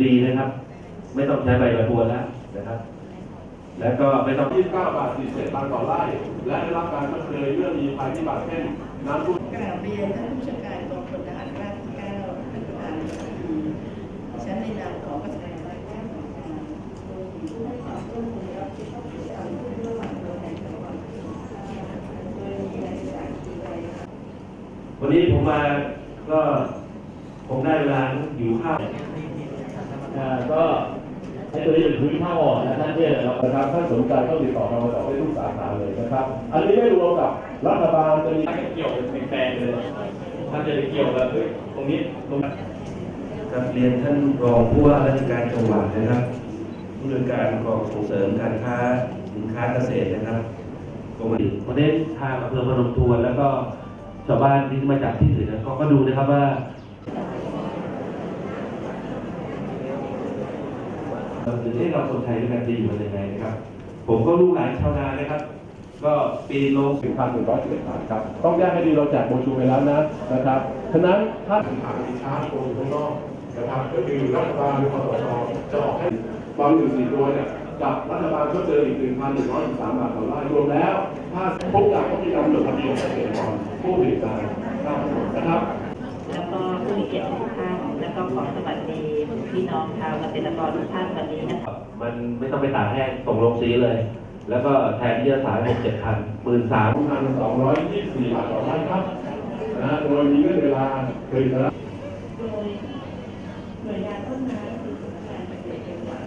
ดีนะครับ ไม่ต้องใช้ใบประทวนแล้วนะครับ แล้วก็ไม่ต้อง29บาท47บาทต่อไร่และได้รับการชดเชยเมื่อมีภัยพิบัติเช่นน้ำท่วมกราบเรียนท่านผู้บัญชาการกองพลทหารราบที่เก้าท่านประธานในพิธีฉันในนามของกษัตริย์ราชการของการโดยมีผู้ให้ความร่วมมือรับผิดชอบกิจกรรมผู้ร่วมงานโดยในจังหวัดโดยมีนายสายทีไรวันนี้ผมมาก็คงได้เวลาหิวข้าวอ่า ก็ไอ้ตัวนี้เป็นพื้นที่ท่าอ่อนนะท่านที่เรานะครับถ้าสนใจก็ติดต่อเราต่อได้ทุกสาขาเลยนะครับ อันนี้ไม่รวมกับรัฐบาลจะมีเกี่ยวเป็นแปลงเลยถ้านจะไปเกี่ยวกับเฮ้ยตรงนี้ตรงนี้กับเรียนท่านรองผู้ว่าราชการจังหวัดนะครับผู้บริการกองส่งเสริมการค้าสินค้าเกษตรนะครับกรมวันนี้ทางอำเภอพนมทวนแล้วก็ชาวบ้านที่มาจากที่อื่นนะก็ก็ดูนะครับว่า เราจะให้เราคนไทยด้วยกันจะอยู่กันยังไงนะครับ ผมก็ลูกหลานชาวนานะครับ ก็ปีนลงถึงพันหนึ่งร้อยสิบเอ็ดบาทครับ ต้องแยกให้ดีเราแจกโบชูไปแล้วนะนะครับฉะนั้นถ้าถามสินค้าโกงข้างนอกนะครับก็คือรัฐบาลหรือคอสชจะออกให้บางอยู่สี่ตัวเนี่ยกับรัฐบาลก็เจออีกหนึ่งพันหนึ่งร้อยสิบสามบาทต่อไร่รวมแล้ว ถ้าทุกอย่างต้องมีการจดทะเบียนเกษตรกรผู้ผลิตการนะครับ แล้วก็ผู้มีเกียรติทุกท่านแล้วก็ขอสวัสดีี่น้องชาวเกษตรกรทุกท่านวันนี้นะครับมันไม่ต้องไปตากแห้งส่งลงสีเลย แล้วก็แทนที่จะสายหกเจ็ดพันหมื่นสามพันสองร้อยยี่สิบสี่บาทต่อไร่ครับนะฮะโดยมีเงื่อนเวลาเคยแล้วโดยหน่วยงานต้นไม้คือสำนักงานเกษตรจังหวัด